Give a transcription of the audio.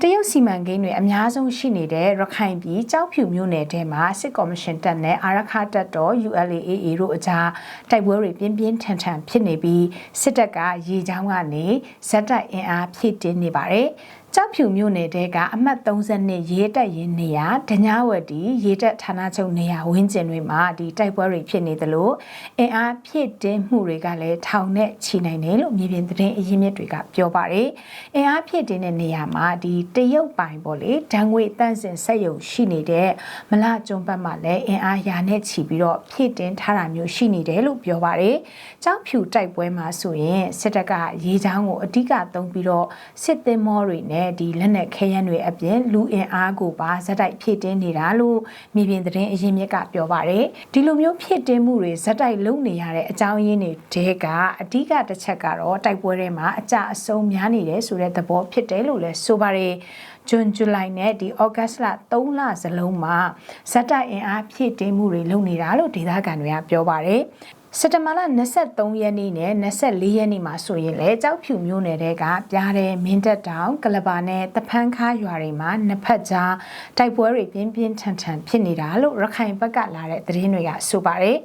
တရုတ်စီမံကိန်းတွေအများဆုံးရှိနေတဲ့ရခိုင်ပြည်ကြောက်ဖြူမြို့နယ်ထဲမှာစစ်ကော်မရှင်တပ်နဲ့အာရခတပ်တော် ULAA တို့အကြားတိုက်ပွဲတွေပြင်းပြင်းထန်ထန်ဖြစ်နေပြီးစစ်တပ်ကရေချောင်းကနေဇက်တိုက်အင်အားဖြည့်တင်းနေပါတယ်။ ကြောက်ဖြူမြို့နယ်တဲကအမှတ်32ရေတက်ရင်နေရဒညာဝတီရေတက်ဌာနချုပ်နေရဝင်းကျင်တွေမှာဒီတိုက်ပွဲတွေဖြစ်နေသလိုအင်အားဖြည့်တင်းမှုတွေကလည်းထောင်နဲ့ချီနိုင်တယ်လို့မြေပြင်သတင်းအရင်းမြစ်တွေကပြောပါတယ်။အင်အားဖြည့်တင်းတဲ့နေရာမှာဒီတရုတ်ပိုင်ပေါ့လေဓာငွေတန့်စင်ဆက်ယုံရှိနေတဲ့မလကျွန်းဘက်မှာလည်းအင်အားရာနဲ့ချီပြီးတော့ဖြည့်တင်းထားတာမျိုးရှိနေတယ်လို့ပြောပါတယ်။ကြောက်ဖြူတိုက်ပွဲမှာဆိုရင်စစ်တပ်ကရေချောင်းကိုအဓိကသုံးပြီးတော့စစ်သင်္ဘောတွေနဲ့ဒီလက်နက်ခဲယမ်းတွေအပြင်လူအင်အားကိုပါဇက်တိုက်ဖြည့်တင်းနေတာလို့မြေပြင်သတင်းအရင်းမြစ်ကပြောပါတယ်။ဒီလိုမျိုးဖြည့်တင်းမှုတွေဇက်တိုက်လုပ်နေရတဲ့အကြောင်းရင်းတွေတဲကအဓိကတစ်ချက်ကတော့တိုက်ပွဲတွေမှာအကြအဆုံးများနေတယ်ဆိုတဲ့သဘောဖြစ်တယ်လို့လည်းဆိုပါတယ်။ဂျွန်ဇူလိုင်နဲ့ဒီဩဂတ်စ်လ3လစလုံးမှာဇက်တိုက်အင်အားဖြည့်တင်းမှုတွေလုပ်နေတာလို့ဒေသခံတွေကပြောပါတယ်။ စက်တဘာလ23ရက်နေ့နဲ့24ရက်နေ့မှာဆိုရင်လည်းကြောက်ဖြူမျိုးနယ်တဲကပြားတဲ့မင်းတက်တောင်ကလပါနဲ့တဖန်းခါရွာတွေမှာနှစ်ဖက်ကြားတိုက်ပွဲတွေပြင်းပြင်းထန်ထန်ဖြစ်နေတာလို့ရခိုင်ဘက်ကလာတဲ့သတင်းတွေကဆိုပါတယ်